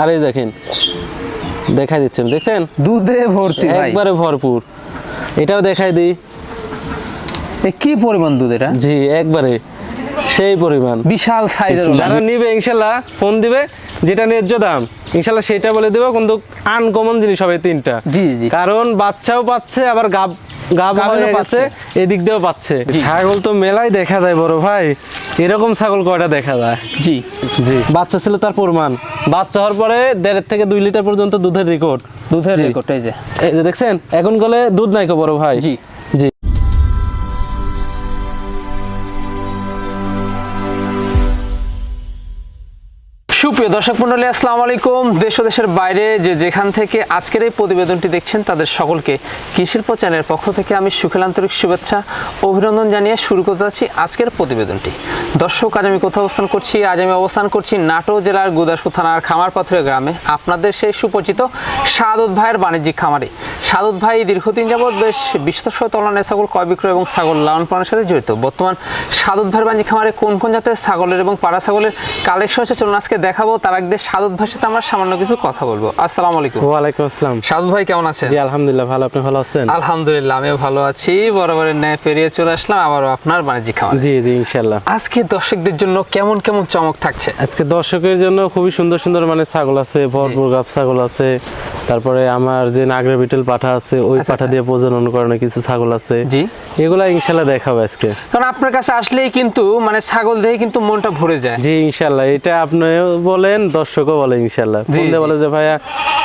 আর এই দেখেন দেখাই দিচ্ছেন দেখছেন? দুধে ভর্তি একবারে ভরপুর। এটাও দেখাই দিই। কি পরিমাণ দুধ এটা? জি একবারে সেই পরিমাণ। বিশাল সাইজের যারা নিবে ইনশাল্লাহ ফোন দিবে যেটা ন্যায্য দাম। ইনশাল্লাহ সেটা বলে দেবো কিন্তু আনকমন জিনিস হবে তিনটা। জি, জি। কারণ বাচ্চাও পাচ্ছে আবার গাব হয়ে গেছে। এদিক দিয়েও পাচ্ছে। ছাগল তো মেলাই দেখা যায় বড় ভাই। এরকম ছাগল কয়টা দেখা যায়? জি। জি। বাচ্চা ছিল তার প্রমাণ। বাচ্চা হওয়ার পরে দেড় থেকে দুই লিটার পর্যন্ত দুধের রেকর্ড দুধের রেকর্ড এই যে। এই যে দেখছেন? এখন গলে দুধ নাই কো বড় ভাই। জি। সুপ্রিয় দর্শক মন্ডলী, আসসালামু আলাইকুম। দেশ ও দেশের বাইরে যে যেখান থেকে আজকের এই প্রতিবেদনটি দেখছেন, তাদের সকলকে কৃষির চ্যানেলের পক্ষ থেকে আমি সুখেল আন্তরিক শুভেচ্ছা, অভিনন্দন জানিয়ে শুরু করতে যাচ্ছি আজকের প্রতিবেদনটি। দর্শক, আজ আমি কোথাও অবস্থান করছি? আজ আমি অবস্থান করছি নাটো জেলার গুদাসু থানার খামারপাথরের গ্রামে। আপনাদের সেই সুপরিচিত সাদত ভাইয়ের বাণিজ্যিক খামারে। সাদত ভাই দীর্ঘদিন যাবৎ বেশ বিশ্বস্ত তলানের ছাগল ক্রয় বিক্রয় এবং ছাগল লালন পালনের সাথে জড়িত। বর্তমান সাদত ভাইয়ের বাণিজ্যিক খামারে কোন কোন জাতের ছাগলের এবং পাড়া ছাগলের কালেকশন হচ্ছে? চলুন আজকে দেখাবো তার আগে সাদত ভাইয়ের সাথে আমরা সামান্য কিছু কথা বলব। আসসালামু আলাইকুম। ওয়ালাইকুম আসসালাম। সাদত ভাই কেমন আছেন? জি আলহামদুলিল্লাহ ভালো। আপনি ভালো আছেন? আলহামদুলিল্লাহ আমিও ভালো আছি। বরাবরের ন্যায় পেরিয়ে চলে আসলাম আবারও আপনার বাণিজ্যিক খামার। জি জি ইনশাল্লাহ আজকে দর্শকদের জন্য কেমন কেমন চমক থাকছে? আজকে দর্শকের জন্য খুবই সুন্দর সুন্দর মানে ছাগল আছে ভরপুর গাব ছাগল আছে। তারপরে আমার যে নাগরা বিটেল পাঠা আছে ওই আচ্ছা, পাঠা আচ্ছা। দিয়ে প্রজনন করানো কিছু ছাগল আছে। জি। এগুলা ইনশাল্লাহ দেখাবো আজকে। কারণ আপনার কাছে আসলেই কিন্তু মানে ছাগল দেখে কিন্তু মনটা ভরে যায়। জি ইনশাল্লাহ এটা আপনিও বলেন দর্শকও বলে ইনশাল্লাহ জি, ফোন দিয়ে বলে যে ভাইয়া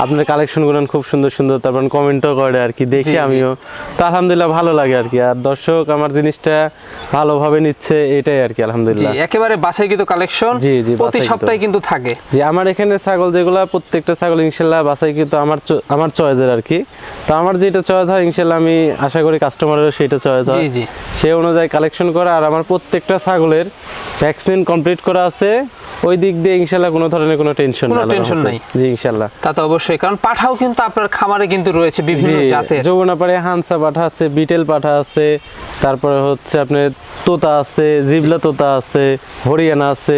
আপনার কালেকশনগুলো খুব সুন্দর সুন্দর। তারপর কমেন্টও করে আর কি দেখি আমিও। তো আলহামদুলিল্লাহ ভালো লাগে আর কি। আর দর্শক আমার জিনিসটা ভালোভাবে নিচ্ছে এটাই আর কি জি আলহামদুলিল্লাহ একেবারে বাছাইকৃত কালেকশন জি, জি, প্রতি সপ্তাহে কিন্তু থাকে। যে আমার এখানে ছাগল যেগুলা প্রত্যেকটা ছাগল ইনশাল্লাহ বাসাই কিন্তু আমার আমার চয়েসের আর কি। তো আমার যেটা চয়েস হয় ইনশাল্লাহ আমি আশা করি কাস্টমারেরও সেটা চয়েস হয়। জি সে অনুযায়ী কালেকশন করা আর আমার প্রত্যেকটা ছাগলের ভ্যাকসিন কমপ্লিট করা আছে। ওই দিক দিয়ে ইনশাল্লাহ কোনো ধরনের কোনো টেনশন কোনো tension নাই। জি ইনশাল্লাহ। তা তো অবশ্যই কারণ পাঠাও কিন্তু আপনার খামারে কিন্তু রয়েছে বিভিন্ন জাতের। যমুনা পাড়ে হানসা পাঠা আছে বিটেল পাঠা আছে তারপরে হচ্ছে আপনার তোতা আছে জিবলা তোতা আছে হরিয়ানা আছে।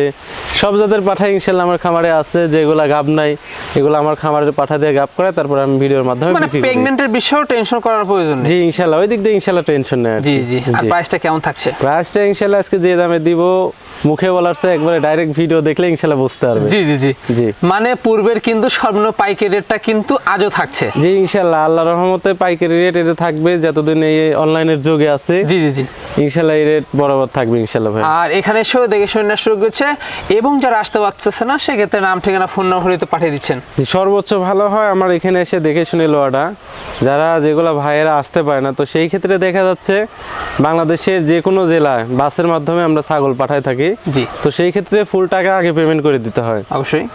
সব জাতের পাঠা ইনশাল্লাহ আমার খামারে আছে যেগুলা গাব নাই এগুলো আমার খামারের পাঠা দিয়ে গাব করে তারপরে আমি ভিডিওর মাধ্যমে মানে প্রেগনেন্টের বিষয়েও টেনশন করার প্রয়োজন নেই। জি ইনশাল্লাহ ওই দিক দিয়ে ইনশাল্লাহ টেনশন নেই জি জি। আর প্রাইসটা কেমন থাকছে? প্রাইসটা ইনশাল্লাহ আজকে যে দামে দিব মুখে বলার চেয়ে একবারে ডাইরেক্ট ভিডিও দেখলে ইনশাল্লাহ বুঝতে পারবে। জি জি জি। জি। মানে পূর্বের কিন্তু সর্বনিম্ন পাইকারি রেটটা কিন্তু আজও থাকছে। জি ইনশাল্লাহ আল্লাহ রহমতে পাইকারি রেট এটা থাকবে যতদিন এই অনলাইনের যুগে আছে। জি জি জি। ইনশাল্লাহ এই রেট বরাবর থাকবে ইনশাল্লাহ ভাই। আর এখানে এসেও দেখে শুনে শুরু করছে এবং যারা আসতে পারতেছে না সেক্ষেত্রে নাম ঠিকানা ফোন নম্বর তো পাঠিয়ে দিচ্ছেন। সর্বোচ্চ ভালো হয় আমার এখানে এসে দেখে শুনে লোয়াটা। যারা যেগুলো ভাইয়েরা আসতে পারে না তো সেই ক্ষেত্রে দেখা যাচ্ছে বাংলাদেশের যে কোনো জেলায় বাসের মাধ্যমে আমরা ছাগল পাঠাই থাকি। জি। তো সেই ক্ষেত্রে ফুল টাকা আগে পেমেন্ট করে দিতে হয়। অবশ্যই।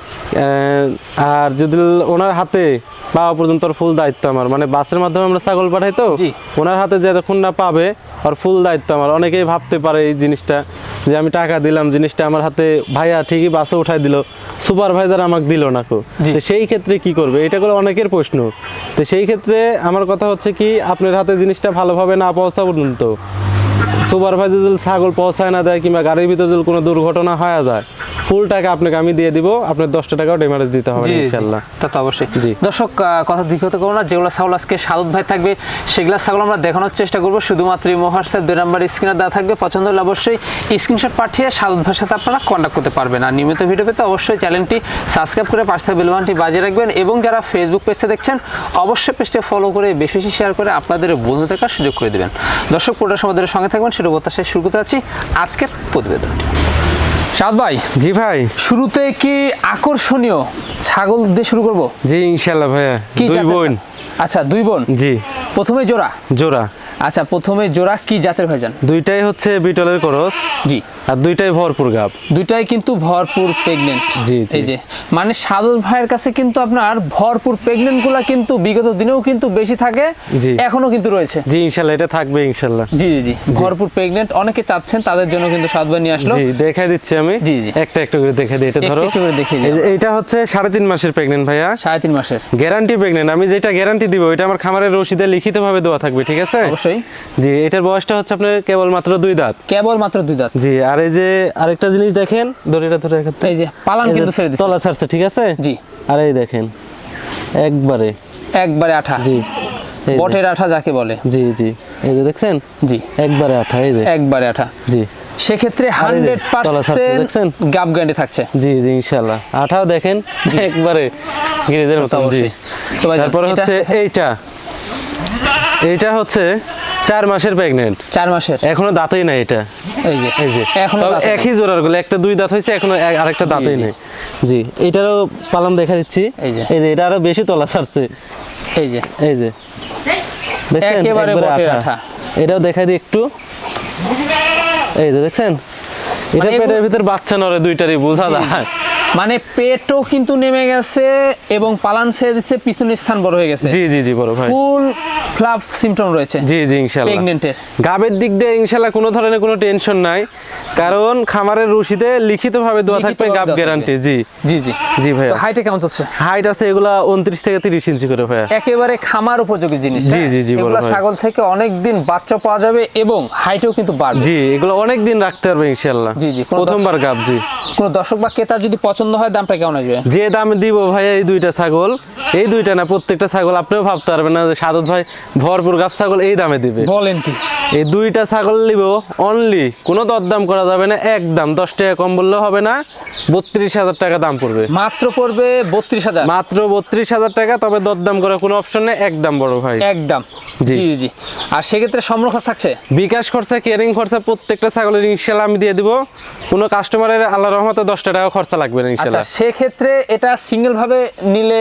আর যদি ওনার হাতে পাওয়া পর্যন্ত ফুল দায়িত্ব আমার মানে বাসের মাধ্যমে আমরা ছাগল পাঠাই তো ওনার হাতে যতক্ষণ না পাবে আর ফুল দায়িত্ব আমার। অনেকেই ভাবতে পারে এই জিনিসটা যে আমি টাকা দিলাম জিনিসটা আমার হাতে ভাইয়া ঠিকই বাসে উঠাই দিল সুপারভাইজার আমাকে দিল না কো। তো সেই ক্ষেত্রে কি করবে? এটা করে অনেকের প্রশ্ন। তো সেই ক্ষেত্রে আমার কথা হচ্ছে কি আপনার হাতে জিনিসটা ভালোভাবে না পৌঁছা পর্যন্ত সুপারভাইজার যদি ছাগল পৌঁছায় না দেয় কিংবা গাড়ির ভিতরে যদি কোনো দুর্ঘটনা হয়ে যায় ফুল টাকা আপনাকে আমি দিয়ে দিব আপনার দশটা টাকাও ডেমারেজ দিতে হবে ইনশাল্লাহ। তা তো অবশ্যই। জি। দর্শক কথা দীর্ঘত করব না যেগুলো ছাগল আজকে সাদত ভাই থাকবে সেগুলো ছাগল আমরা দেখানোর চেষ্টা করব। শুধুমাত্র এই দুই নাম্বার স্ক্রিনে দেওয়া থাকবে। পছন্দ হলে অবশ্যই স্ক্রিনশট পাঠিয়ে সাদত ভাইয়ের সাথে আপনারা কন্ট্যাক্ট করতে পারবেন। আর নিয়মিত ভিডিও পেতে অবশ্যই চ্যানেলটি সাবস্ক্রাইব করে পাশে থাকা বেলবানটি বাজিয়ে রাখবেন। এবং যারা ফেসবুক পেজটা দেখছেন অবশ্যই পেজটি ফলো করে বেশি বেশি শেয়ার করে আপনাদের বন্ধু থাকার সুযোগ করে দেবেন। দর্শক পুরোটা সমাদের সঙ্গে থাকবেন সেটা প্রত্যাশায় শুরু করতে যাচ্ছি আজকের প্রতিবেদনটি। সাদ ভাই জি ভাই। শুরুতে কি আকর্ষণীয় ছাগল দিয়ে শুরু করব? জি ইনশাআল্লাহ ভাইয়া। কি দুই বোন? আচ্ছা দুই বোন? জি। প্রথমে জোড়া? জোড়া। আচ্ছা প্রথমে জোড়া কি জাতের হয়ে যান দুইটাই হচ্ছে বিটলের করস। জি। আর দুইটাই ভরপুর গাব। দুইটাই কিন্তু ভরপুর প্রেগনেন্ট জি। এই যে মানে সাদল ভাইয়ের কাছে কিন্তু আপনার ভরপুর প্রেগনেন্টগুলা কিন্তু বিগত দিনেও কিন্তু বেশি থাকে জি। এখনও কিন্তু রয়েছে। জি ইনশাল্লাহ এটা থাকবে ইনশাল্লাহ। জি জি জি। ভরপুর প্রেগনেন্ট অনেকে চাচ্ছেন তাদের জন্য কিন্তু সাদ ভাই নিয়ে আসলো। জি দেখাই দিচ্ছি আমি। জি, জি। একটা একটা করে দেখে দিই এটা ধরো। একটু করে দেখিয়ে দিই। এইটা হচ্ছে সাড়ে তিন মাসের প্রেগনেন্ট ভাইয়া। সাড়ে তিন মাসের। গ্যারান্টি প্রেগনেন্ট আমি যেটা গ্যারান্টি গ্যারান্টি দিব এটা আমার খামারের রসিদে লিখিত ভাবে দেওয়া থাকবে ঠিক আছে? অবশ্যই। জি এটার বয়সটা হচ্ছে আপনার কেবল মাত্র দুই দাঁত। কেবল মাত্র দুই দাঁত। জি আর এই যে আরেকটা জিনিস দেখেন দড়িটা ধরে রাখতে এই যে পালান কিন্তু ছেড়ে দিচ্ছে তলা ছাড়ছে ঠিক আছে? জি। আর এই দেখেন একবারে। একবারে আঠা। জি বটের আঠা যাকে বলে। জি জি। এই যে দেখছেন? জি। একবারে আঠা এই যে। একবারে আঠা। জি। সেক্ষেত্রে হান্ড্রেড পার্সেন্ট? গাব গ্যারান্টি থাকছে। জি জি ইনশাল্লাহ আঠাও দেখেন একবারে গ্রেজের মতো জি। অবশ্যই। তো তারপর হচ্ছে এইটা। এইটা হচ্ছে চার মাসের প্রেগনেন্ট চার মাসের। এখনও দাঁতেই নাই এটা। এই যে এই যে। এখনও একই জোড়ারগুলো একটা দুই দাঁত হয়েছে এখনও আরেকটা দাঁতেই। নেই। জি এটারও দেখা দিচ্ছি। এই যে। এই যে এটা আরও বেশি তলা ছাড়ছে। এই যে। এই যে। একেবারে বটের আঠা। এটাও দেখা দিই একটু। এই যে দেখছেন? এটা মানে পেটের ভিতর বাচ্চা নরে দুইটারই বোঝা যায়। মানে পেটও কিন্তু নেমে গেছে এবং পালান ছেড়ে দিচ্ছে পিছনের স্থান বড় হয়ে গেছে। জি জি জি বড় ভাই। ফুল ফ্লাফ সিমটম রয়েছে। জি জি ইনশাল্লাহ প্রেগনেন্টের গাবের দিক দিয়ে ইনশাল্লাহ কোনো ধরনের কোনো টেনশন নাই কারণ খামারের রশিদে লিখিত ভাবে দেওয়া থাকবে। গাব গ্যারান্টি জি। জি জি। জি ভাইয়া। তো হাইটে কেমন চলছে হাইট আছে এগুলা উনত্রিশ থেকে তিরিশ ইঞ্চি করে ভাইয়া। একেবারে খামার উপযোগী জিনিস জি, হ্যাঁ? জি, জি, বড় ভাই। ছাগল থেকে অনেক দিন বাচ্চা পাওয়া যাবে এবং হাইটেও কিন্তু বাড়বে। জি এগুলো অনেক দিন রাখতে পারবে ইনশাল্লাহ জি, জি, প্রথমবার গাব জি। কোনো দর্শক বা ক্রেতা যদি পছন্দ হয় দামটা কেমন আসবে? যে দাম দিব ভাইয়া এই দুইটা ছাগল। এই দুইটা না প্রত্যেকটা ছাগল আপনিও ভাবতে পারবেন না যে সাদত ভাই ভরপুর গাব ছাগল এই দামে দিবে। বলেন কি? এই দুইটা ছাগল নিব অনলি কোনো দরদাম করা যাবে না একদম দশ টাকা কম বললেও হবে না বত্রিশ হাজার টাকা দাম পড়বে। মাত্র পড়বে বত্রিশ হাজার? মাত্র বত্রিশ হাজার টাকা তবে দরদাম করার কোনো অপশন নেই একদম বড় ভাই। একদম জি। জি আর সেক্ষেত্রে সম্রখ থাকছে? বিকাশ খরচা কেয়ারিং খরচা প্রত্যেকটা ছাগলের ইনশাল্লাহ আমি দিয়ে দিব। কোনো কাস্টমারের আল্লাহ রহমতে দশটা টাকা খরচা লাগবে না আচ্ছা সেক্ষেত্রে এটা সিঙ্গেল ভাবে নিলে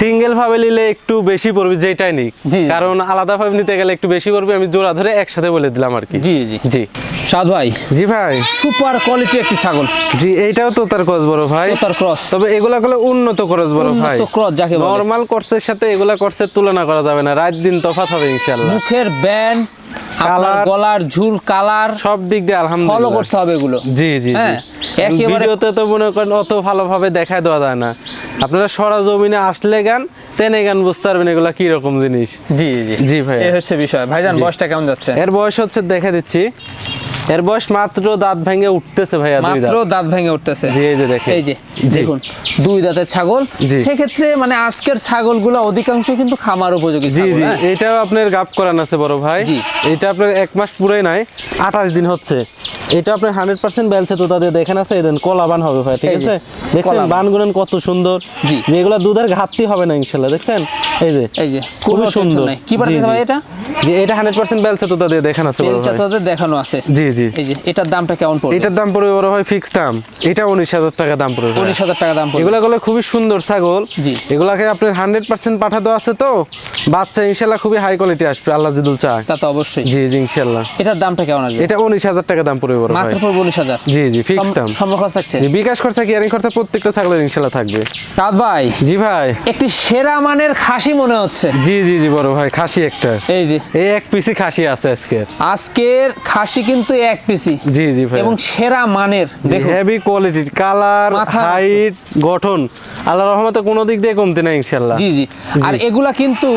সিঙ্গেল ভাবে নিলে একটু বেশি পড়বে যেটাই নিক। কারণ আলাদা ভাবে নিতে গেলে একটু বেশি পড়বে আমি জোড়া ধরে একসাথে বলে দিলাম আর কি। জি জি। জি। সাদ ভাই জি ভাই। সুপার কোয়ালিটি একটি ছাগল। জি এইটাও তো তার কস বড় ভাই। তার ক্রস তবে এগুলা গুলো উন্নত খরচ বড় ভাই। উন্নত ক্রস যাকে বলে। নরমাল কোর্সের সাথে এগুলা কোর্সের তুলনা করা যাবে না। রাত দিন তফাৎ হবে ইনশাল্লাহ। মুখের ব্যান্ড Colour। গলার ঝুল কালার সব দিক দিয়ে ফলো আলহামদুলিল্লাহ। করতে হবে এগুলো। জি জি। হ্যাঁ, ভিডিওতে তো মনে করেন অত ভালোভাবে দেখায় দেওয়া যায় না। আপনারা সরাজমিনে আসলে গান টেনে গান বুঝতে পারবেন এগুলা কি রকম জিনিস। জি জি জি। ভাই এই হচ্ছে বিষয়। ভাইজান। বয়সটা কেমন যাচ্ছে? এর বয়স হচ্ছে দেখে দিচ্ছি। এর বয়স মাত্র দাঁত ভেঙে উঠতেছে ভাইয়া মাত্র দাঁত। ভেঙে উঠতেছে। জি এই যে দেখেন। এই যে দেখুন দুই দাঁতের ছাগল। সেক্ষেত্রে মানে আজকের ছাগলগুলো অধিকাংশ কিন্তু খামার উপযোগী জি জি হ্যাঁ? এটাও আপনার গাপ করান আছে বড় ভাই। এটা আপনার এক মাস পুরোই নাই আঠাশ দিন হচ্ছে। এটা আপনার হান্ড্রেড পার্সেন্ট তো তাদের দেখেন আছে? বান হবে ভাই ঠিক আছে? দেখছেন কত সুন্দর। যেগুলো দুধের ঘাটতি হবে না ইনশাল্লাহ দেখছেন? এই যে এই যে কোনো খুবই নাই। কি পাঠাতে জি, ভাই এটা? জি এটা হান্ড্রেড পার্সেন্ট বেলছে তো তাদের দেখেন আছে দেখানো আছে। জি জি। এই যে এটার দামটা কেমন পড়বে? এটার দাম পড়বে বড় ভাই ফিক্স দাম। এটা উনিশ হাজার টাকা দাম পড়বে উনিশ হাজার টাকা দাম পড়বে। এগুলা গুলো খুবই সুন্দর ছাগল। জি। এগুলাকে আপনার হান্ড্রেড পার্সেন্ট পাঠাতে আছে তো। বাচ্চা ইনশাল্লাহ খুবই হাই কোয়ালিটি আসবে আল্লাহ জিদুল চায়। তা তো অবশ্যই। জি জি ইনশাল্লাহ। এটার দামটা কেমন আসবে? এটা উনিশ হাজার টাকা দাম পড়বে বড় ভাই। মাত্র পড়বে উনিশ হাজার। জি জি ফিক্স দাম। সম্পর্ক থাকছে? জি, বিকাশ খরচা কিয়ারিং খরচা প্রত্যেকটা ছাগলের ইনশাল্লাহ থাকবে। ভাই জি ভাই। একটি সেরা মানের খাসি মনে হচ্ছে। জি জি জি বড় ভাই খাসি একটা। এই যে। এই এক পিসি খাসি আছে আজকে আজকের খাসি কিন্তু এক পিসি জি জি ভাই এবং সেরা মানের দেখুন। হেভি কোয়ালিটির কালার হাইট গঠন। আল্লাহ রহমতে কোনো দিক দিয়ে কমতে নাই ইনশাল্লাহ জি জি। আর এগুলা কিন্তু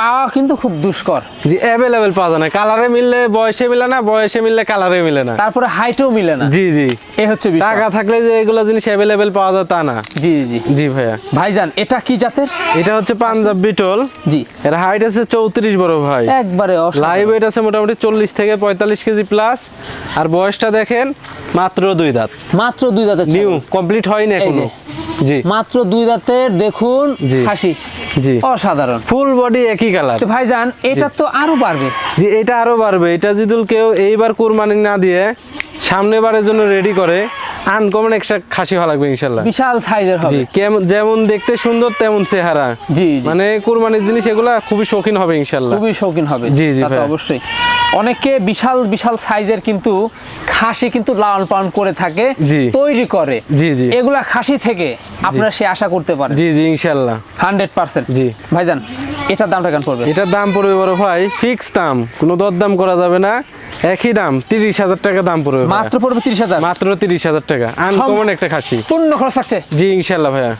পাওয়া কিন্তু খুব দুষ্কর। জি অ্যাভেলেবেল পাওয়া যায় না। কালারে মিললে বয়সে মিলে না বয়সে মিললে কালারে মিলে না। তারপরে হাইটও মিলে না। জি জি। এই হচ্ছে বিষয়। টাকা থাকলে যে এগুলো জিনিস অ্যাভেলেবেল পাওয়া যায় তা না। জি জি। জি ভাইয়া। ভাইজান এটা কি জাতের? এটা হচ্ছে পাঞ্জাব বিটল। জি। এর হাইট আছে চৌত্রিশ বড় ভাই। একবারে। লাইভ ওয়েট আছে মোটামুটি চল্লিশ থেকে পঁয়তাল্লিশ কেজি প্লাস আর বয়সটা দেখেন মাত্র দুই দাঁত। মাত্র দুই দাঁতের নিউ কমপ্লিট হয়নি এখনও? জি। মাত্র দুই দাঁতের দেখুন। খাসি জি। অসাধারণ। ফুল বডি একই কালার তো ভাইজান এটা তো আরও বাড়বে। জি এটা আরও বাড়বে। এটা যদি কেউ এইবার কুরবানি না দিয়ে সামনে বারের জন্য রেডি করে আনকমন একটা খাসি হওয়া লাগবে ইনশাল্লাহ বিশাল সাইজের হবে। কেমন যেমন দেখতে সুন্দর তেমন চেহারা। জি মানে কুরবানির জিনিস এগুলা খুবই শৌখিন হবে ইনশাল্লাহ খুবই শৌখিন হবে। জি, জি অবশ্যই। অনেকে বিশাল বিশাল সাইজের কিন্তু খাসি কিন্তু লালন পালন করে থাকে। তৈরি করে। জি, জি। এগুলা খাসি থেকে আপনারা সে আশা করতে পারেন। জি জি ইনশাল্লাহ হান্ড্রেড পার্সেন্ট। জি। ভাইজান এটার দামটা কেন পড়বে? এটার দাম পড়বে বড় ভাই ফিক্স দাম কোনো দরদাম করা যাবে না। একই দাম তিরিশ হাজার টাকা দাম পড়বে মাত্র পড়বে তিরিশ হাজার? মাত্র তিরিশ হাজার টাকা আনকমন একটা খাসি। পূর্ণ খরচ থাকছে। জি ইনশাল্লাহ ভাইয়া।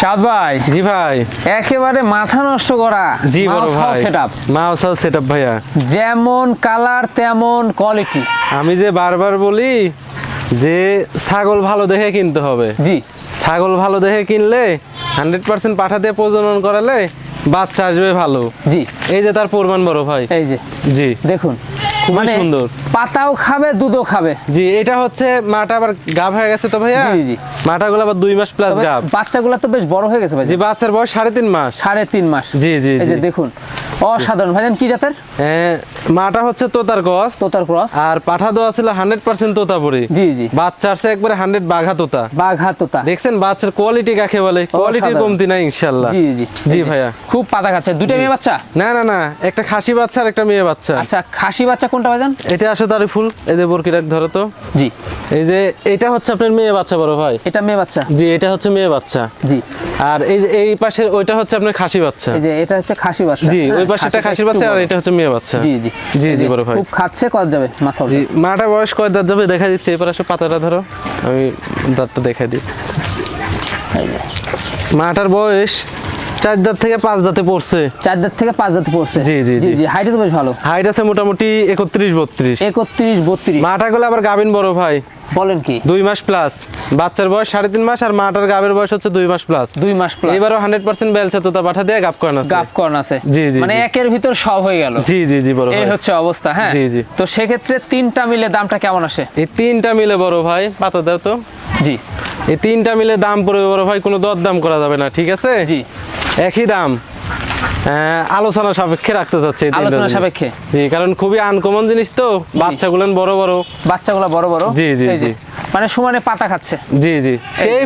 সাদ ভাই জি ভাই। একেবারে মাথা নষ্ট করা জি বড় ভাই। সেট আপ মাউসাল সেট আপ ভাইয়া। যেমন কালার তেমন কোয়ালিটি আমি যে বারবার বলি যে ছাগল ভালো দেখে কিনতে হবে। জি। ছাগল ভালো দেখে কিনলে হান্ড্রেড পার্সেন্ট পাঠা দিয়ে প্রজনন করালে বাচ্চা আসবে ভালো। জি। এই যে তার প্রমাণ বড় ভাই। এই যে। জি। দেখুন খুবই মানে সুন্দর। পাতাও খাবে দুধও খাবে। জি এটা হচ্ছে মাটা আবার গাভ হয়ে গেছে তো ভাইয়া? জি, জি। মাটাগুলো আবার দুই মাস প্লাস গাভ বাচ্চাগুলো তো বেশ বড় হয়ে গেছে ভাই। জি বাচ্চার বয়স সাড়ে তিন মাস। সাড়ে তিন মাস। জি, জি, এই যে দেখুন অসাধারণ। ভাইজান কি জাতের? মাটা হচ্ছে তোতার গছ তোতার ক্রস। আর পাঠা দেওয়া ছিল হান্ড্রেড পার্সেন্ট তোতাপুরি। জি জি। বাচ্চা আসছে একবারে হান্ড্রেড বাঘা তোতা। বাঘা তোতা। দেখছেন বাচ্চার কোয়ালিটি কাকে বলে? কোয়ালিটির কমতি নাই ইনশাল্লাহ। জি জি জি। ভাইয়া। খুব পাতা খাচ্ছে। দুটো মেয়ে বাচ্চা? না না না একটা খাসি বাচ্চা আর একটা মেয়ে বাচ্চা। আচ্ছা খাসি বাচ্চা কোনটা ভাইজান? এটা আসে তারই ফুল এই যে বরকি রাখ ধরো তো। জি। এই যে এটা হচ্ছে আপনার মেয়ে বাচ্চা বড় ভাই। এটা মেয়ে বাচ্চা। জি এটা হচ্ছে মেয়ে বাচ্চা। জি। আর এই যে এই পাশে ওইটা হচ্ছে আপনার খাসি বাচ্চা। এই যে এটা হচ্ছে খাসি বাচ্চা। জি ওই পাশে একটা খাসির বাচ্চা আর এটা হচ্ছে মেয়ে বাচ্চা। জি জি। জি, জি, বড় ভাই। খুব খাচ্ছে কত যাবে মাসাল জি মাটা বয়স কয় দাঁত যাবে দেখা দিচ্ছে। এবার আসে পাতাটা ধরো। আমি দাঁতটা দেখাই দিই। মাটার বয়স চার দাঁত থেকে পাঁচ দাঁতে পড়ছে। চার দাঁত থেকে পাঁচ দাঁতে পড়ছে। জি, জি, জি জি। হাইট তো বেশ ভালো। হাইট আছে মোটামুটি একত্রিশ বত্রিশ। একত্রিশ বত্রিশ। মাটাগুলো আবার গাবিন বড় ভাই। বলেন কি? দুই মাস প্লাস বাচ্চার বয়স সাড়ে তিন মাস আর মাটার গাবের বয়স হচ্ছে দুই মাস প্লাস দুই মাস প্লাস এবারও হান্ড্রেড পার্সেন্ট বেলছে তো তা পাঠা দিয়ে গাপ করানো আছে। গাফ কর্ন আছে। জি, জি, মানে একের ভিতর সব হয়ে গেল। জি জি জি বড় এই হচ্ছে অবস্থা হ্যাঁ? জি, জি। তো সেক্ষেত্রে তিনটা মিলে দামটা কেমন আসে? এই তিনটা মিলে বড় ভাই পাতা দাও তো। জি। এই তিনটা মিলে দাম পড়বে বড় ভাই কোনো দর দাম করা যাবে না ঠিক আছে? জি। একই দাম। আলোচনা সাপেক্ষে রাখতে চাচ্ছে আলোচনা সাপেক্ষে? জি কারণ খুবই আনকমন জিনিস তো বাচ্চাগুলো বড় বড়। বাচ্চাগুলো বড় বড়? জি, জি, জি। মানে সমানে পাতা খাচ্ছে। জি জি। সেই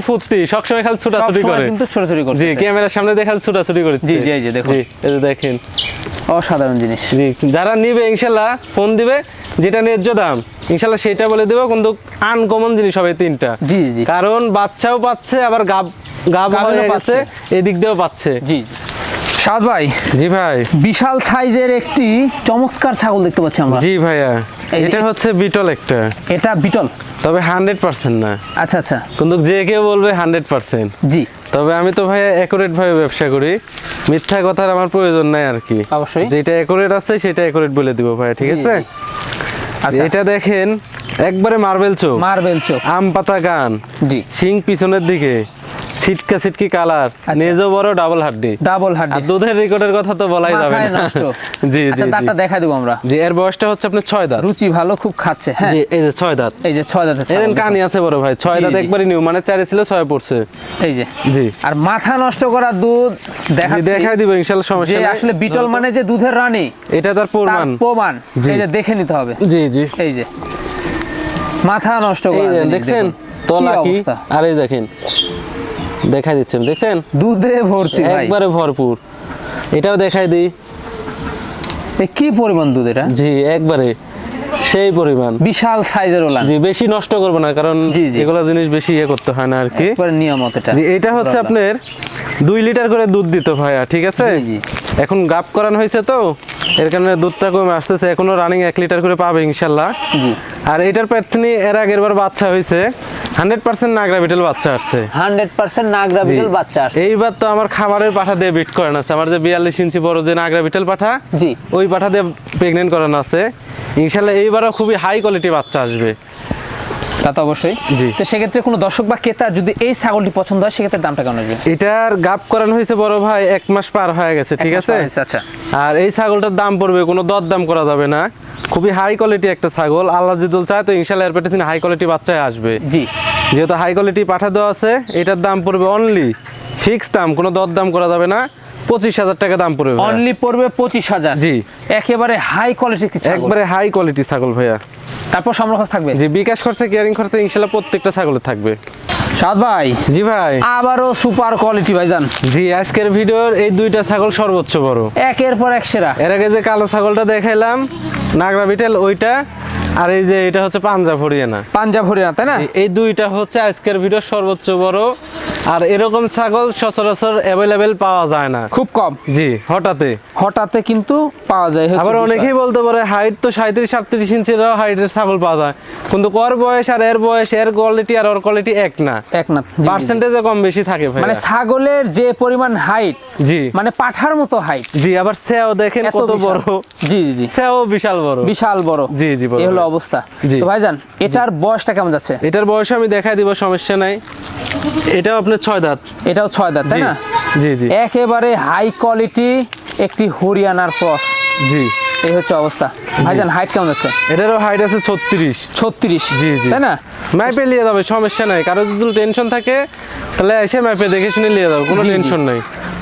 সবসময় খালি ছুটাছুটি করে। কিন্তু ছোটাছুটি করছে জি ক্যামেরার সামনে দেখে খালি ছুটাছুটি করছে। জি, জি, যে দেখুন। জি এই যে দেখেন। অসাধারণ জিনিস। জি যারা নিবে ইনশাল্লাহ ফোন দিবে যেটা ন্যায্য দাম। ইনশাল্লাহ সেটা বলে দেবো কিন্তু আনকমন জিনিস হবে তিনটা। জি জি। কারণ বাচ্চাও পাচ্ছে আবার গাব গাব হয়ে গেছে পাচ্ছে। এদিক দিয়েও পাচ্ছে। জি। সাদ ভাই জি ভাই। বিশাল সাইজের একটি চমৎকার ছাগল দেখতে পাচ্ছি আমরা। জি ভাইয়া এটা হচ্ছে বিটল একটা। এটা বিটল। তবে হান্ড্রেড পার্সেন্ট না। আচ্ছা আচ্ছা। কিন্তু যে কেউ বলবে হান্ড্রেড পার্সেন্ট। জি। তবে আমি তো ভাইয়া অ্যাকুরেট ভাবে ব্যবসা করি। মিথ্যা কথার আমার প্রয়োজন নাই আর কি। অবশ্যই। যেটা অ্যাকুরেট আছে সেটা অ্যাকুরেট বলে দিব ভাইয়া ঠিক আছে। আচ্ছা। এটা দেখেন একবারে মার্বেল চোখ। মার্বেল চোখ। আম পাতা গান। জি। শিং পিছনের দিকে। ছিটকা ছিটকি কালার। আচ্ছা। নেজো বড় ডাবল হাড্ডি। ডাবল হাড্ডি। দুধের রেকর্ডের কথা তো বলাই যাবে না। নষ্ট। জি আচ্ছা জি দাঁতটা জি। দেখা দেবো আমরা। জি এর বয়সটা হচ্ছে আপনার ছয় দাঁত। রুচি ভালো খুব খাচ্ছে হ্যাঁ। জি এই যে ছয় দাঁত। এই যে ছয় দাঁতের এই ছাগল কানি আছে বড় ভাই ছয় জি, দাঁত একবারই নিউ মানে চারে ছিল ছয় পড়ছে। এই যে। জি। আর মাথা নষ্ট করা দুধ দেখা দেখাই দিব ইনশাল্লাহ যে সমস্যা নাই। আসলে বিটল মানে যে দুধের রানী এটা তার তার প্রমাণ। প্রমাণ। এই যে দেখে নিতে হবে। জি জি। এই যে। মাথা নষ্ট করা দেখছেন। তলা কি? আর এই দেখেন দেখাই দিচ্ছেন দেখছেন? দুধে ভর্তি একবারে ভরপুর। এটাও দেখাই দিই। কি পরিমাণ দুধ এটা? জি একবারে সেই পরিমাণ। বিশাল সাইজের ওলান। জি বেশি নষ্ট করব না কারণ জি। জিনিস বেশি ইয়ে করতে হয় না আর কি। একবারে নিয়ামত এটা। জি এটা হচ্ছে আপনার দুই লিটার করে দুধ দিত ভাইয়া ঠিক আছে? জি। এখন গাপ করানো হয়েছে তো এর কারণে দুধটা কমে আসতেছে এখনও রানিং এক লিটার করে পাবে ইনশাল্লাহ। জি। আর এটার প্যাটনি এর আগের বার বাচ্চা হয়েছে। হান্ড্রেড পার্সেন্ট নাগরা বিটেল বাচ্চা আসছে। হান্ড্রেড পার্সেন্ট নাগরা। বিটল বাচ্চা আসছে। এইবার তো আমার খামারের পাঠা দিয়ে বিট করানো আছে। আমার যে বিয়াল্লিশ ইঞ্চি বড় যে নাগরা বিটেল পাঠা জি। ওই পাঠা দিয়ে প্রেগনেন্ট করানো আছে। ইনশাল্লাহ এইবারও খুবই হাই কোয়ালিটি বাচ্চা আসবে। তা তো অবশ্যই। জি। তো সেক্ষেত্রে কোনো দর্শক বা ক্রেতা যদি এই ছাগলটি পছন্দ হয় সেক্ষেত্রে দামটা কেমন আসবে? এটার গাপ করানো হয়েছে বড় ভাই এক মাস পার হয়ে গেছে ঠিক আছে? আচ্ছা। আর এই ছাগলটার দাম পড়বে কোনো দর দাম করা যাবে না। খুবই হাই কোয়ালিটি একটা ছাগল। আল্লাহ জিদুল চায় তো ইনশাল্লাহ এর পেটে তিনি হাই কোয়ালিটি বাচ্চায় আসবে। জি। যেহেতু হাই কোয়ালিটি পাঠা দেওয়া আছে এটার দাম পড়বে অনলি ফিক্স দাম কোনো দর দাম করা যাবে না পঁচিশ হাজার টাকা দাম পড়বে অনলি পড়বে পঁচিশ হাজার। জি। একেবারে হাই কোয়ালিটি একবারে হাই কোয়ালিটি ছাগল ভাইয়া। তারপর সংরক্ষণ থাকবে? জি বিকাশ খরচা কেয়ারিং খরচা ইনশাল্লাহ প্রত্যেকটা ছাগলে থাকবে। সাদ ভাই জি ভাই। আবারও সুপার কোয়ালিটি ভাইজান। জি আজকের ভিডিওর এই দুইটা ছাগল সর্বোচ্চ বড়। একের পর এক সেরা। এর আগে যে কালো ছাগলটা দেখাইলাম নাগরা বিটেল ওইটা আর এই যে এটা হচ্ছে পাঞ্জাব হরিয়ানা। পাঞ্জাব হরিয়ানা তাই না? এই দুইটা হচ্ছে আজকের ভিডিও সর্বোচ্চ বড়। আর এরকম ছাগল সচরাচর অ্যাভেলেবেল পাওয়া যায় না। খুব কম। জি হঠাৎই হঠাৎ কিন্তু পাওয়া যায় আবার অনেকেই বলতে পারে হাইট তো সাঁত্রিশ সাতত্রিশ ইঞ্চির হাইটের ছাগল পাওয়া যায়। কিন্তু ওর বয়স আর এর বয়স এর কোয়ালিটি আর ওর কোয়ালিটি এক না। এক না। পার্সেন্টেজে কম বেশি থাকে ভাই মানে ছাগলের যে পরিমাণ হাইট জি। মানে পাঠার মতো হাইট জি আবার সেও দেখেন কত বড়। জি জি সেও বিশাল বড়। বিশাল বড়। জি, জি, বড় এই হলো অবস্থা। জি। তো ভাইজান এটার বয়সটা কেমন যাচ্ছে? এটার বয়স আমি দেখাই দিব সমস্যা নাই। এটাও আপনার ছয় দাঁত। এটাও ছয় দাঁত তাই না? জি জি। একেবারে হাই কোয়ালিটি একটি হরিয়ানার ক্রস। জি। এই হচ্ছে অবস্থা। ভাইজান হাইট কেমন আছে এটারও হাইট আছে ছত্রিশ। ছত্রিশ জি, জি। তাই না? ম্যাপে নিয়ে যাবে সমস্যা নাই। কারও যদি টেনশন থাকে তাহলে এসে ম্যাপে দেখে শুনে নিয়ে যাবে কোনো। টেনশন নাই।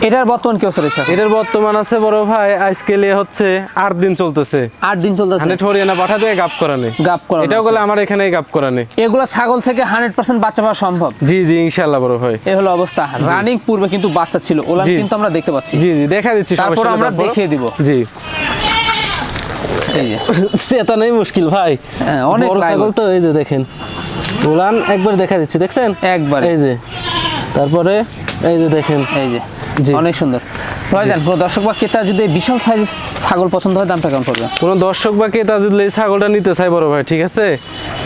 এটার বর্তমান কেউ চলেছে এটার বর্তমান আছে বড় ভাই আজকে হচ্ছে আট দিন চলতেছে। আট দিন চলতেছে? হান্ড্রেড হরিয়ানা পাঠা দিয়ে গাপ করানে। গাপ করা এটাও বলে আমার এখানেই গাপ করানে। এগুলো ছাগল থেকে হান্ড্রেড পার্সেন্ট বাচ্চা পাওয়া সম্ভব? জি জি ইনশাল্লাহ বড় ভাই। এই হলো অবস্থা। রানিং পূর্বে কিন্তু বাচ্চা ছিল ওলান কিন্তু আমরা দেখতে পাচ্ছি। জি জি দেখা দিচ্ছি তারপর আমরা দেখিয়ে দিব। জি। এই সেটা নেই মুশকিল ভাই। হ্যাঁ, অনেক ছাগল তো এই যে দেখেন। উলান একবার দেখা দিচ্ছি দেখছেন? একবারে। এই যে। তারপরে এই যে দেখেন। এই যে জি। অনেক সুন্দর। ভাইজান কোনো দর্শক বা ক্রেতা যদি বিশাল সাইজ ছাগল পছন্দ হয় দামটা কেমন পড়বে? কোনো দর্শক বা ক্রেতা যদি এই ছাগলটা নিতে চায় বড় ভাই ঠিক আছে?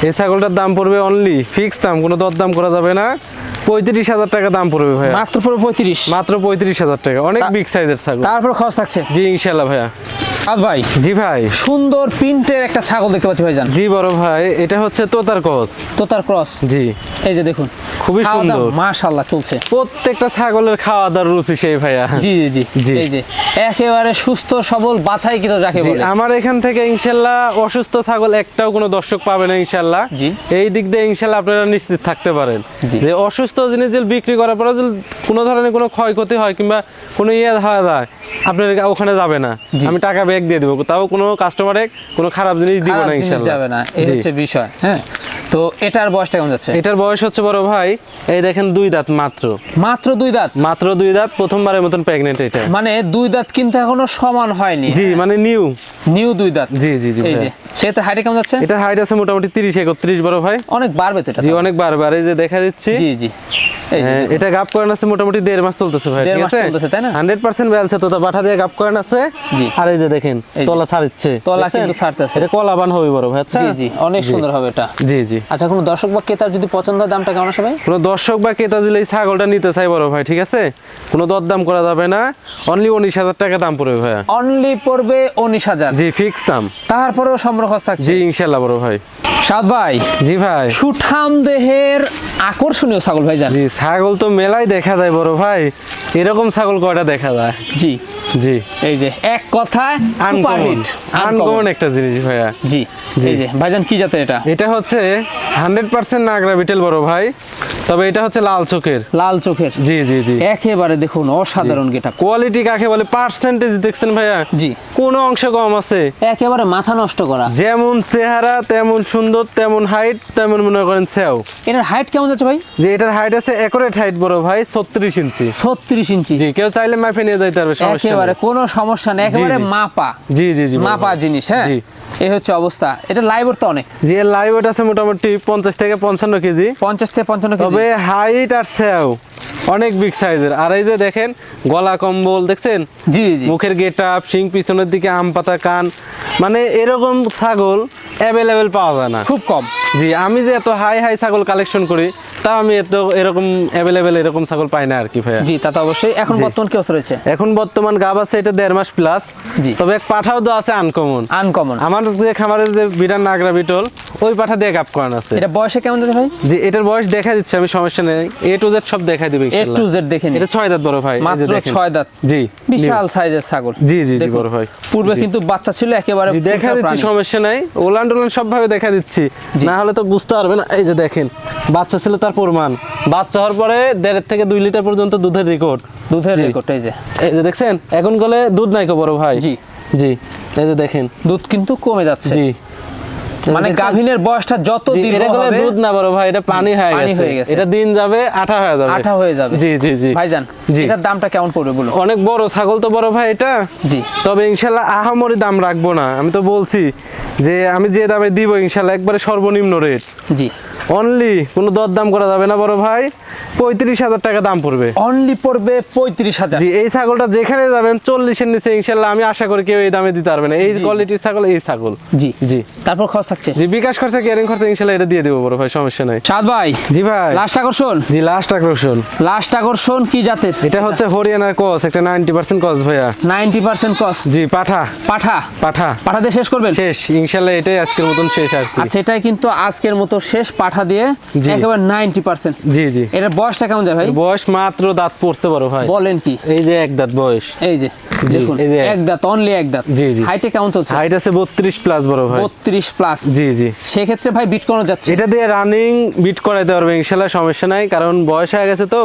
এই ছাগলটার দাম পড়বে অনলি ফিক্স দাম কোনো দরদাম করা যাবে না। পঁয়ত্রিশ হাজার টাকা দাম পড়বে ভাইয়া। মাত্র পঁয়ত্রিশ। মাত্র পঁয়ত্রিশ হাজার টাকা অনেক বিগ সাইজের ছাগল। তারপর খরচ থাকছে? জি ইনশাল্লাহ ভাইয়া। আজ ভাই জি ভাই। সুন্দর প্রিন্টের একটা ছাগল দেখতে পাচ্ছি ভাইজান। জি বড় ভাই এটা হচ্ছে তোতার কচ তোতার ক্রস? জি। এই যে দেখুন খুবই সুন্দর। মাশাল্লাহ চলছে। প্রত্যেকটা ছাগলের খাওয়া দাওয়ার রুচি সেই ভাইয়া। জি জি জি। এই যে একেবারে সুস্থ সবল বাছাই কিন্তু যাকে বলে। আমার এখান থেকে ইনশাল্লাহ অসুস্থ ছাগল একটাও কোনো দর্শক পাবে না ইনশাল্লাহ। জি। এই দিক দিয়ে ইনশাল্লাহ আপনারা নিশ্চিত থাকতে পারেন। যে অসুস্থ জিনিস বিক্রি করার পরে যদি কোনো ধরনের কোনো ক্ষয়ক্ষতি হয় কিংবা কোনো ইয়ে হওয়া যায় আপনার ওখানে যাবে না। আমি টাকা ব্যাগ দিয়ে দেবো। তাও কোনো কাস্টমারে কোনো খারাপ জিনিস দিব না যাবে না। এই হচ্ছে বিষয় হ্যাঁ? তো এটার বয়সটা কেমন যাচ্ছে? এটার বয়স হচ্ছে বড় ভাই এই দেখেন দুই দাঁত মাত্র। মাত্র দুই দাঁত? মাত্র দুই দাঁত প্রথমবারের মতন প্রেগনেন্ট এটা। মানে দুই দাঁত কিন্তু এখনও সমান হয়নি। জি মানে নিউ নিউ দুই দাঁত। জি জি জি এই যে সেটা হাইটে কেমন যাচ্ছে? এটার হাইট আছে মোটামুটি তিরিশ একত্রিশ বড় ভাই। অনেক বাড়বে তো এটা জি অনেক বারবার এই যে দেখা দিচ্ছি জি জি। হ্যাঁ। এটা গাপ করেন আছে মোটামুটি দেড় মাস চলতেছে ভাই ঠিক আছে? চলতেছে, তাই না? হান্ড্রেড পার্সেন্ট বেলছে তো বাঠা দিয়ে গাপ করেন আছে? আর এই যে দেখেন তলা ছাড়িচ্ছে। তলা কিন্তু ছাড়তেছে। এটা কলাবান হবে বড় ভাই আচ্ছা? জি জি অনেক সুন্দর হবে এটা। জি জি। আচ্ছা কোনো দর্শক বা ক্রেতার যদি পছন্দ হয় দামটা কেমন আসবে? ভাই কোনো দর্শক বা ক্রেতা এই ছাগলটা নিতে চাই বড় ভাই ঠিক আছে? কোনো দরদাম করা যাবে না। অনলি উনিশ হাজার টাকা দাম পড়বে ভাইয়া। অনলি পড়বে উনিশ হাজার। জি ফিক্স দাম। তারপরেও থাকছে। জি ইনশাল্লাহ বড় ভাই। সাদ ভাই। জি ভাই। সুঠাম দেহের আকর্ষণীয় ছাগল ভাই জান জি ছাগল তো মেলাই দেখা যায় বড় ভাই। এরকম ছাগল কয়টা দেখা যায়? জি। জি। এই যে এক আনকমন একটা জিনিস ভাইয়া। জি জি। এই যে ভাইজান কি জাতের এটা? এটা হচ্ছে হান্ড্রেড পার্সেন্ট নাগরা বিটেল বড় ভাই তবে এটা হচ্ছে লাল চোখের। লাল চোখের। জি জি জি। একেবারে দেখুন অসাধারণ গেটা কোয়ালিটি কাকে বলে পার্সেন্টেজ দেখছেন ভাইয়া? জি। কোন অংশ কম আছে। একেবারে মাথা নষ্ট করা। যেমন চেহারা তেমন সুন্দর তেমন হাইট তেমন মনে করেন সেও। এটার হাইট কেমন যাচ্ছে ভাই? যে এটার হাইট আছে একরেট হাইট বড় ভাই ছত্রিশ ইঞ্চি। ছত্রিশ ইঞ্চি। জি কেউ চাইলে মাপে নিয়ে যাইতে পারবে একেবারে। কোনো সমস্যা নেই একেবারে মাপা। জি জি জি মাপা জিনিস হ্যাঁ? এই হচ্ছে অবস্থা। এটা লাইভর তো অনেক। জি এর লাইভ আছে মোটামুটি পঞ্চাশ থেকে পঞ্চান্ন কেজি। পঞ্চাশ থেকে পঞ্চান্ন কেজি। তবে হাইট আর সেও অনেক বিগ সাইজের আর এই যে দেখেন গলা কম্বল দেখছেন? জি জি মুখের গেট আপ শিং পিছনের দিকে আম পাতা কান মানে এরকম ছাগল অ্যাভেলেবেল পাওয়া যায় না। খুব কম। জি আমি যে এত হাই হাই ছাগল কালেকশন করি তা আমি এত এরকম অ্যাভেলেবেল এরকম ছাগল পাই না আর কি ভাইয়া। জি তা তো অবশ্যই। এখন বর্তমান কি রয়েছে? এখন বর্তমান গাব আছে এটা দেড় মাস প্লাস জি। তবে এক পাঠাও তো আছে আনকমন আনকমন আমার যে খামারের যে বিরান নাগরা বিটল ওই পাঠা দিয়ে গাপ করান আছে। এটা বয়সে কেমন যাচ্ছে ভাই? যে এটার বয়স দেখা দিচ্ছে আমি সমস্যা নেই। এ টু জেড সব দেখাই দিবে এ টু জেড দেখে এটা ছয় দাঁত বড় ভাই মাত্র দেখেন। দাঁত। জি বিশাল সাইজের ছাগল। জি, জি, জি, বড় ভাই। পূর্বে কিন্তু বাচ্চা ছিল একেবারে দেখা দিচ্ছি সমস্যা নাই। ওলান টোলান সব দেখা দিচ্ছি। না হলে তো বুঝতে পারবে না এই যে দেখেন বাচ্চা ছিল তার প্রমাণ। বাচ্চা হওয়ার পরে দেড় থেকে দুই লিটার পর্যন্ত দুধের রেকর্ড দুধের রেকর্ড এই যে। এই যে দেখছেন এখন গলে দুধ নাই কো বড় ভাই। জি। জি এই যে দেখেন। দুধ কিন্তু কমে যাচ্ছে। জি। মানে গাভিনের বয়সটা যত দীর্ঘ হবে দুধ না বড় ভাই এটা পানি হয়ে গেছে। এটা দিন যাবে আঠা হয়ে যাবে। আঠা হয়ে যাবে। জি জি জি। ভাইজান জি। এটার দামটা কেমন পড়বে অনেক বড় ছাগল তো বড় ভাই এটা। জি। তবে ইনশাল্লাহ আহামরি দাম রাখব না। আমি তো বলছি যে আমি যে দামে দিব ইনশাল্লাহ একবারে সর্বনিম্ন রেট জি। অনলি কোনো দরদাম করা যাবে না বড় ভাই। পঁয়ত্রিশ হাজার টাকা দাম পড়বে। অনলি পড়বে পঁয়ত্রিশ হাজার। জি এই ছাগলটা যেখানে যাবেন চল্লিশের নিচে ইনশাল্লাহ আমি আশা করি কেউ এই দামে দিতে পারবে না। এই কোয়ালিটির ছাগল এই ছাগল। জি জি। তারপর খরচ থাকছে। জি বিকাশ খরচা কেয়ারিং খরচা ইনশাল্লাহ এটা দিয়ে দেবো বড় ভাই সমস্যা নাই। সাদ ভাই জি ভাই। লাস্ট আকর্ষণ। জি লাস্ট আকর্ষণ। লাস্ট আকর্ষণ কি জাতের? এটা হচ্ছে হরিয়ানার কস একটা নাইনটি পার্সেন্ট কস ভাইয়া। নাইনটি পার্সেন্ট কস জি পাঠা। পাঠা? পাঠা। পাঠা দিয়ে শেষ করবেন? শেষ ইনশাল্লাহ এটাই আজকের মতন শেষ আর আচ্ছা এটাই কিন্তু আজকের মতো শেষ পাঠা দিয়ে জি। একেবারে নাইনটি পার্সেন্ট জি জি। এটা বয়সটা কেমন যায় ভাই? বয়স মাত্র দাঁত পড়তে পারো ভাই। বলেন কি? এই যে এক দাঁত বয়স। এই যে। দেখুন এক। এক দাঁত অনলি এক দাঁত। জি, জি। হাইটে কেমন চলছে হাইট আছে বত্রিশ প্লাস বড় ভাই। বত্রিশ প্লাস জি জি। সেক্ষেত্রে ভাই বিট করানো যাচ্ছে। এটা দিয়ে রানিং বিট করাইতে পারবে ইনশাল্লাহ সমস্যা নাই কারণ বয়স হয়ে গেছে তো।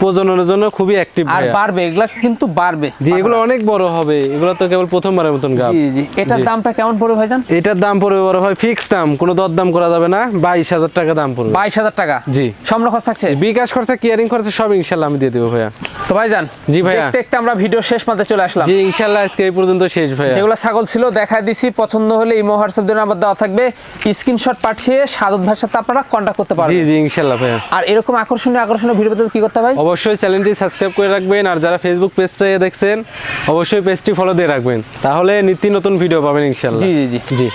প্রজননের জন্য খুবই অ্যাক্টিভ আর বাড়বে এগুলা কিন্তু বাড়বে। জি এগুলো অনেক বড় হবে এগুলো তো কেবল প্রথমবারের মতন গাব। জি জি। এটার দামটা কেমন পড়বে ভাইজান? এটার দাম পড়বে বড় ভাই ফিক্স দাম কোনো দরদাম করা যাবে না বাইশ হাজার টাকা দাম পড়বে। বাইশ হাজার টাকা? জি। থাকছে? বিকাশ খরচা কেয়ারিং খরচা সব ইনশাল্লাহ আমি দিয়ে দেবো ভাইয়া। তো ভাইজান জি ভাইয়া। দেখতে দেখতে আমরা ভিডিও শেষ মাত্রা চলে আসলাম। জি ইনশাল্লাহ আজকে এই পর্যন্ত শেষ ভাইয়া। যেগুলো ছাগল ছিল দেখা দিছি পছন্দ হলে ইমো হোয়াটসঅ্যাপ দিয়ে নাম্বার দেওয়া থাকবে। স্ক্রিনশট পাঠিয়ে সাদত ভাইয়ের সাথে আপনারা কন্ট্যাক্ট করতে জি পারবেন। জি ইনশাল্লাহ ভাইয়া। আর এরকম আকর্ষণীয় আকর্ষণীয় ভিডিও পেতে কি করতে ভাই অবশ্যই চ্যানেলটি সাবস্ক্রাইব করে রাখবেন আর যারা ফেসবুক পেজটা দেখছেন অবশ্যই পেজটি ফলো দিয়ে রাখবেন। তাহলে নিত্য নতুন ভিডিও পাবেন ইনশাল্লাহ। জি জি জি। জি।